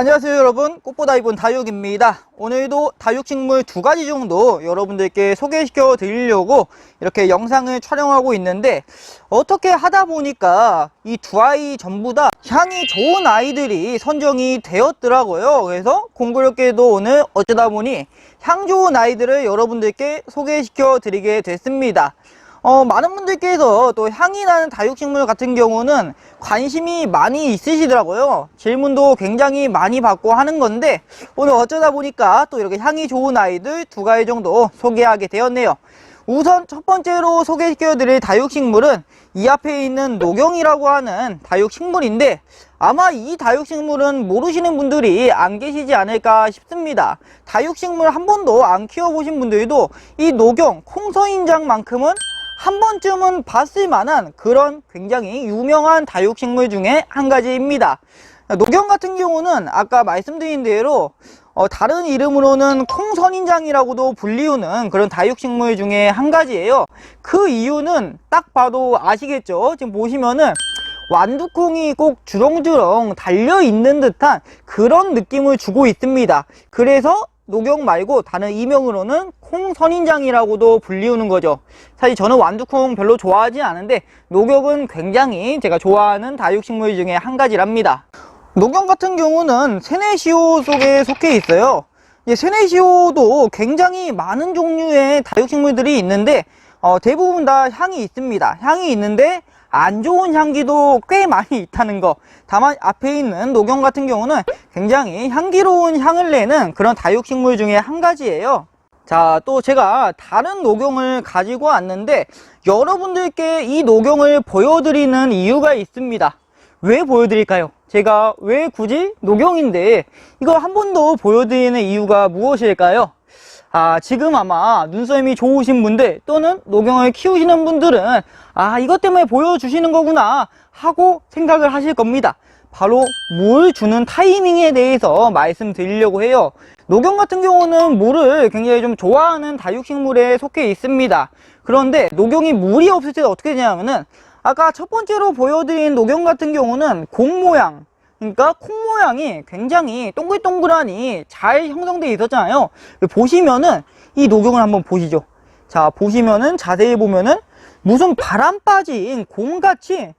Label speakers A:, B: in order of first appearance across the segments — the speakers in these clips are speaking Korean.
A: 안녕하세요 여러분. 꽃보다 입은 다육입니다. 오늘도 다육식물 두 가지 정도 여러분들께 소개시켜 드리려고 이렇게 영상을 촬영하고 있는데 어떻게 하다 보니까 이 두 아이 전부 다 향이 좋은 아이들이 선정이 되었더라고요. 그래서 공교롭게도 오늘 어쩌다 보니 향 좋은 아이들을 여러분들께 소개시켜 드리게 됐습니다 어, 많은 분들께서 또 향이 나는 다육식물 같은 경우는 관심이 많이 있으시더라고요. 질문도 굉장히 많이 받고 하는 건데 오늘 어쩌다 보니까 또 이렇게 향이 좋은 아이들 두 가지 정도 소개하게 되었네요. 우선 첫 번째로 소개시켜 드릴 다육식물은 이 앞에 있는 녹용이라고 하는 다육식물인데 아마 이 다육식물은 모르시는 분들이 안 계시지 않을까 싶습니다. 다육식물 한 번도 안 키워보신 분들도 이 녹용 콩서인장만큼은 한 번쯤은 봤을 만한 그런 굉장히 유명한 다육식물 중에 한 가지입니다. 녹용 같은 경우는 아까 말씀드린 대로 어, 다른 이름으로는 콩선인장이라고도 불리우는 그런 다육식물 중에 한 가지예요. 그 이유는 딱 봐도 아시겠죠? 지금 보시면은 완두콩이 꼭 주렁주렁 달려있는 듯한 그런 느낌을 주고 있습니다. 그래서 녹용 말고 다른 이명으로는 콩선인장이라고도 불리우는 거죠. 사실 저는 완두콩 별로 좋아하지 않은데 녹용은 굉장히 제가 좋아하는 다육식물 중에 한 가지랍니다. 녹용 같은 경우는 세네시오 속에 속해 있어요. 이 세네시오도 굉장히 많은 종류의 다육식물들이 있는데 어, 대부분 다 향이 있습니다. 향이 있는데 안 좋은 향기도 꽤 많이 있다는 거. 다만 앞에 있는 녹용 같은 경우는 굉장히 향기로운 향을 내는 그런 다육식물 중에 한 가지예요. 자, 또 제가 다른 녹용을 가지고 왔는데 여러분들께 이 녹용을 보여드리는 이유가 있습니다. 왜 보여드릴까요? 제가 왜 굳이 녹용인데 이거 한 번도 보여드리는 이유가 무엇일까요? 아, 지금 아마 눈썰미 좋으신 분들 또는 녹용을 키우시는 분들은 아, 이것 때문에 보여주시는 거구나 하고 생각을 하실 겁니다. 바로 물 주는 타이밍에 대해서 말씀드리려고 해요. 녹용 같은 경우는 물을 굉장히 좀 좋아하는 다육식물에 속해 있습니다. 그런데 녹용이 물이 없을 때 어떻게 되냐면은 아까 첫 번째로 보여드린 녹용 같은 경우는 공 모양 그러니까 콩 모양이 굉장히 동글동글하니 잘 형성되어 있었잖아요 보시면은 이 녹용을 한번 보시죠 자 보시면은 자세히 보면은 무슨 바람 빠진 공같이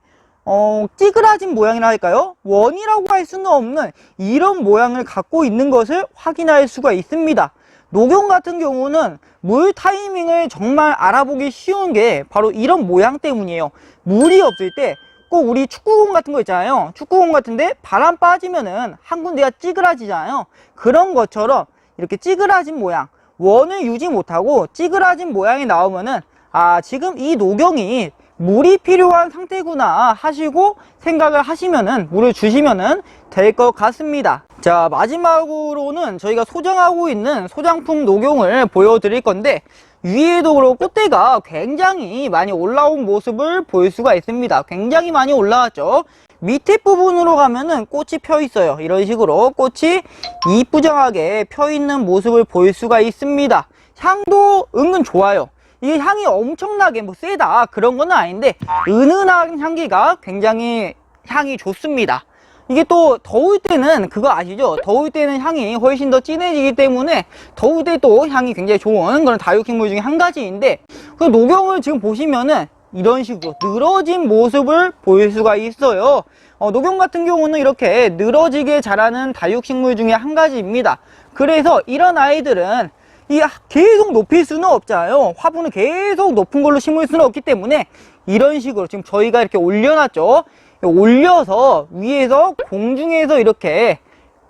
A: 어, 찌그라진 모양이라 할까요? 원이라고 할 수는 없는 이런 모양을 갖고 있는 것을 확인할 수가 있습니다. 녹용 같은 경우는 물 타이밍을 정말 알아보기 쉬운 게 바로 이런 모양 때문이에요. 물이 없을 때 꼭 우리 축구공 같은 거 있잖아요. 축구공 같은데 바람 빠지면은 한 군데가 찌그라지잖아요. 그런 것처럼 이렇게 찌그라진 모양, 원을 유지 못하고 찌그라진 모양이 나오면은 아, 지금 이 녹용이 물이 필요한 상태구나 하시고 생각을 하시면은 물을 주시면은 될 것 같습니다. 자, 마지막으로는 저희가 소장하고 있는 소장품 녹용을 보여드릴 건데 위에도 그렇고 꽃대가 굉장히 많이 올라온 모습을 볼 수가 있습니다. 굉장히 많이 올라왔죠. 밑에 부분으로 가면은 꽃이 펴 있어요. 이런 식으로 꽃이 이쁘장하게 펴 있는 모습을 볼 수가 있습니다. 향도 은근 좋아요. 이게 향이 엄청나게 뭐 세다 그런 건 아닌데 은은한 향기가 굉장히 향이 좋습니다. 이게 또 더울 때는 그거 아시죠? 더울 때는 향이 훨씬 더 진해지기 때문에 더울 때또 향이 굉장히 좋은 그런 다육식물 중에 한 가지인데 그 녹용을 지금 보시면은 이런 식으로 늘어진 모습을 볼 수가 있어요. 어, 녹용 같은 경우는 이렇게 늘어지게 자라는 다육식물 중에 한 가지입니다. 그래서 이런 아이들은 이 계속 높일 수는 없잖아요. 화분을 계속 높은 걸로 심을 수는 없기 때문에 이런 식으로 지금 저희가 이렇게 올려놨죠. 올려서 위에서 공중에서 이렇게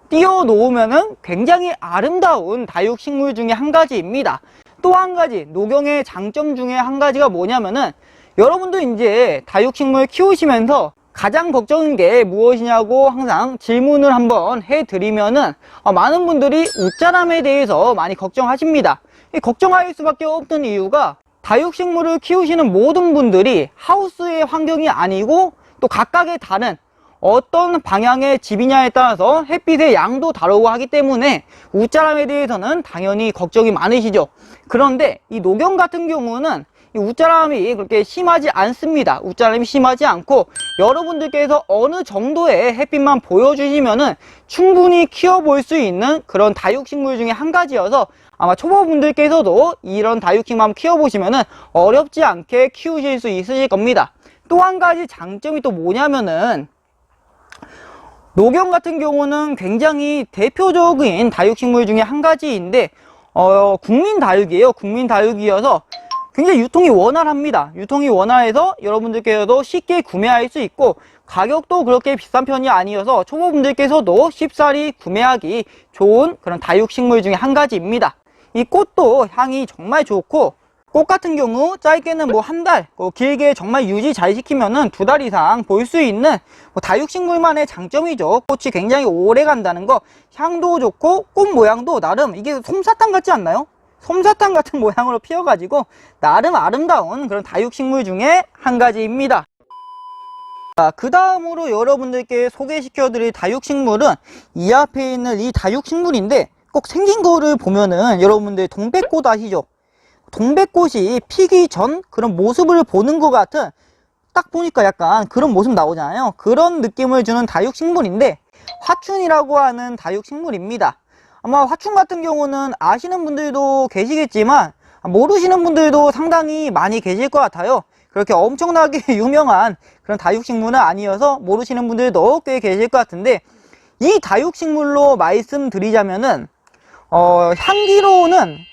A: 띄워 놓으면은 굉장히 아름다운 다육식물 중에 한 가지입니다. 또 한 가지 녹용의 장점 중에 한 가지가 뭐냐면은 여러분도 이제 다육식물 키우시면서 가장 걱정인 게 무엇이냐고 항상 질문을 한번 해드리면은 어, 많은 분들이 웃자람에 대해서 많이 걱정하십니다. 이 걱정할 수밖에 없는 이유가 다육식물을 키우시는 모든 분들이 하우스의 환경이 아니고 또 각각의 다른 어떤 방향의 집이냐에 따라서 햇빛의 양도 다르고 하기 때문에 웃자람에 대해서는 당연히 걱정이 많으시죠. 그런데 이 녹용 같은 경우는 이 웃자람이 그렇게 심하지 않습니다. 웃자람이 심하지 않고 여러분들께서 어느 정도의 햇빛만 보여주시면은 충분히 키워 볼 수 있는 그런 다육식물 중에 한 가지여서 아마 초보분들께서도 이런 다육식물 키워 보시면은 어렵지 않게 키우실 수 있으실 겁니다. 또 한 가지 장점이 또 뭐냐면은 녹용 같은 경우는 굉장히 대표적인 다육식물 중에 한 가지인데 어, 국민 다육이에요. 국민 다육이어서 굉장히 유통이 원활합니다. 유통이 원활해서 여러분들께서도 쉽게 구매할 수 있고 가격도 그렇게 비싼 편이 아니어서 초보분들께서도 쉽사리 구매하기 좋은 그런 다육식물 중에 한 가지입니다. 이 꽃도 향이 정말 좋고 꽃 같은 경우 짧게는 뭐 한 달, 뭐 길게 정말 유지 잘 시키면은 두 달 이상 볼 수 있는 뭐 다육식물만의 장점이죠. 꽃이 굉장히 오래 간다는 거, 향도 좋고 꽃 모양도 나름 이게 솜사탕 같지 않나요? 솜사탕 같은 모양으로 피어가지고 나름 아름다운 그런 다육식물 중에 한 가지입니다. 자, 그 다음으로 여러분들께 소개시켜 드릴 다육식물은 이 앞에 있는 이 다육식물인데 꼭 생긴 거를 보면은 여러분들 동백꽃 아시죠? 동백꽃이 피기 전 그런 모습을 보는 것 같은 딱 보니까 약간 그런 모습 나오잖아요. 그런 느낌을 주는 다육식물인데 화춘이라고 하는 다육식물입니다. 아마 화춘 같은 경우는 아시는 분들도 계시겠지만 모르시는 분들도 상당히 많이 계실 것 같아요. 그렇게 엄청나게 유명한 그런 다육식물은 아니어서 모르시는 분들도 꽤 계실 것 같은데 이 다육식물로 말씀드리자면은 어, 향기로는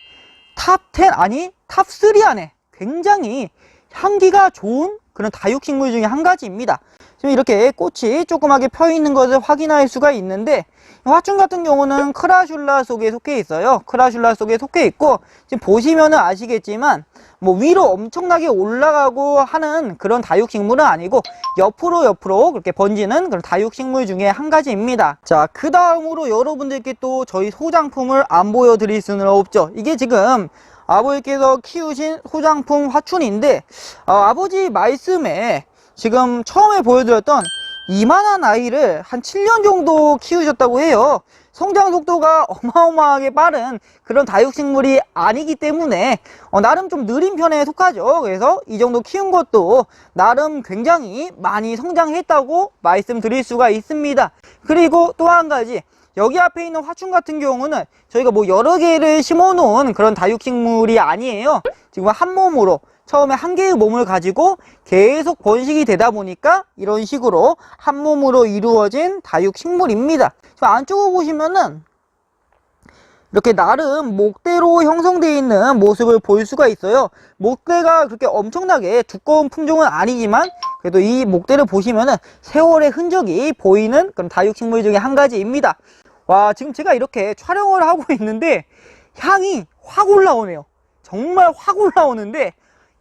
A: 탑10 아니 탑3 안에 굉장히 향기가 좋은 그런 다육식물 중에 한 가지입니다. 지금 이렇게 꽃이 조그맣게 펴 있는 것을 확인할 수가 있는데 화춘 같은 경우는 크라슐라 속에 속해 있어요. 크라슐라 속에 속해 있고 지금 보시면은 아시겠지만 뭐 위로 엄청나게 올라가고 하는 그런 다육식물은 아니고 옆으로 옆으로 그렇게 번지는 그런 다육식물 중에 한 가지입니다. 자, 그 다음으로 여러분들께 또 저희 소장품을 안 보여드릴 수는 없죠. 이게 지금 아버지께서 키우신 소장품 화춘인데 어, 아버지 말씀에 지금 처음에 보여드렸던 이만한 아이를 한 7년 정도 키우셨다고 해요. 성장 속도가 어마어마하게 빠른 그런 다육식물이 아니기 때문에 어, 나름 좀 느린 편에 속하죠. 그래서 이 정도 키운 것도 나름 굉장히 많이 성장했다고 말씀드릴 수가 있습니다. 그리고 또 한 가지 여기 앞에 있는 화춘 같은 경우는 저희가 뭐 여러 개를 심어 놓은 그런 다육식물이 아니에요. 지금 한 몸으로 처음에 한 개의 몸을 가지고 계속 번식이 되다 보니까 이런 식으로 한 몸으로 이루어진 다육 식물입니다. 저 안쪽을 보시면은 이렇게 나름 목대로 형성되어 있는 모습을 볼 수가 있어요. 목대가 그렇게 엄청나게 두꺼운 품종은 아니지만 그래도 이 목대를 보시면은 세월의 흔적이 보이는 그런 다육식물 중에 한 가지입니다. 와 지금 제가 이렇게 촬영을 하고 있는데 향이 확 올라오네요. 정말 확 올라오는데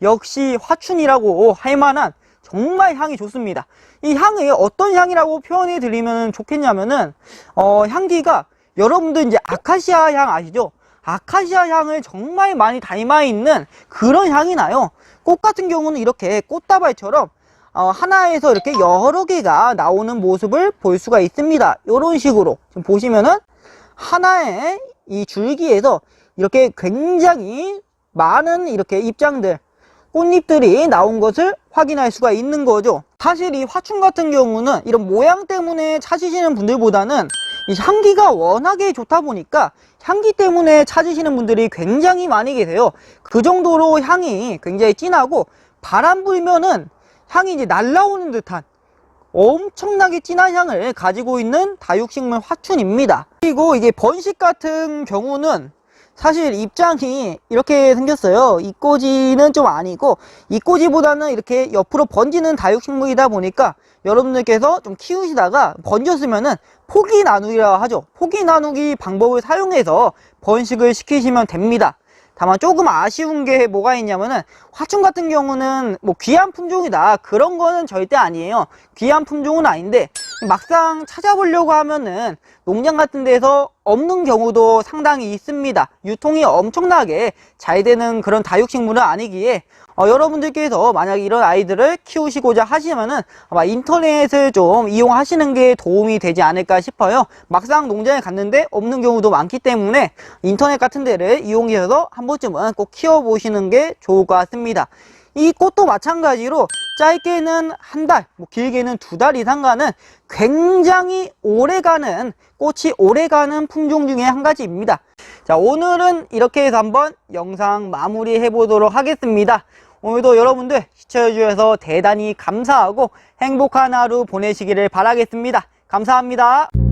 A: 역시 화춘이라고 할 만한 정말 향이 좋습니다. 이 향이 어떤 향이라고 표현해 드리면 좋겠냐면은 어 향기가 여러분들 이제 아카시아 향 아시죠? 아카시아 향을 정말 많이 닮아 있는 그런 향이 나요. 꽃 같은 경우는 이렇게 꽃다발처럼 어, 하나에서 이렇게 여러 개가 나오는 모습을 볼 수가 있습니다. 이런 식으로 지금 보시면은 하나의 이 줄기에서 이렇게 굉장히 많은 이렇게 입장들 꽃잎들이 나온 것을 확인할 수가 있는 거죠. 사실 이 화춘 같은 경우는 이런 모양 때문에 찾으시는 분들보다는 이 향기가 워낙에 좋다 보니까 향기 때문에 찾으시는 분들이 굉장히 많이 계세요. 그 정도로 향이 굉장히 진하고 바람 불면은 향이 이제 날라오는 듯한 엄청나게 진한 향을 가지고 있는 다육식물 화춘입니다. 그리고 이게 번식 같은 경우는 사실 입장이 이렇게 생겼어요. 이꼬지는 좀 아니고 이꼬지보다는 이렇게 옆으로 번지는 다육식물이다 보니까 여러분들께서 좀 키우시다가 번졌으면은 포기 나누기라 하죠. 포기 나누기 방법을 사용해서 번식을 시키시면 됩니다. 다만 조금 아쉬운 게 뭐가 있냐면은 화춘 같은 경우는 뭐 귀한 품종이다 그런 거는 절대 아니에요 귀한 품종은 아닌데 막상 찾아보려고 하면은 농장 같은 데서 없는 경우도 상당히 있습니다. 유통이 엄청나게 잘 되는 그런 다육식물은 아니기에 어, 여러분들께서 만약 이런 아이들을 키우시고자 하시면은 아마 인터넷을 좀 이용하시는 게 도움이 되지 않을까 싶어요. 막상 농장에 갔는데 없는 경우도 많기 때문에 인터넷 같은 데를 이용해서 한 번쯤은 꼭 키워보시는 게 좋을 것 같습니다. 이 꽃도 마찬가지로 짧게는 한 달, 뭐 길게는 두 달 이상 가는 굉장히 오래 가는 꽃이 오래 가는 품종 중에 한 가지입니다. 자, 오늘은 이렇게 해서 한번 영상 마무리 해 보도록 하겠습니다. 오늘도 여러분들 시청해 주셔서 대단히 감사하고 행복한 하루 보내시기를 바라겠습니다. 감사합니다.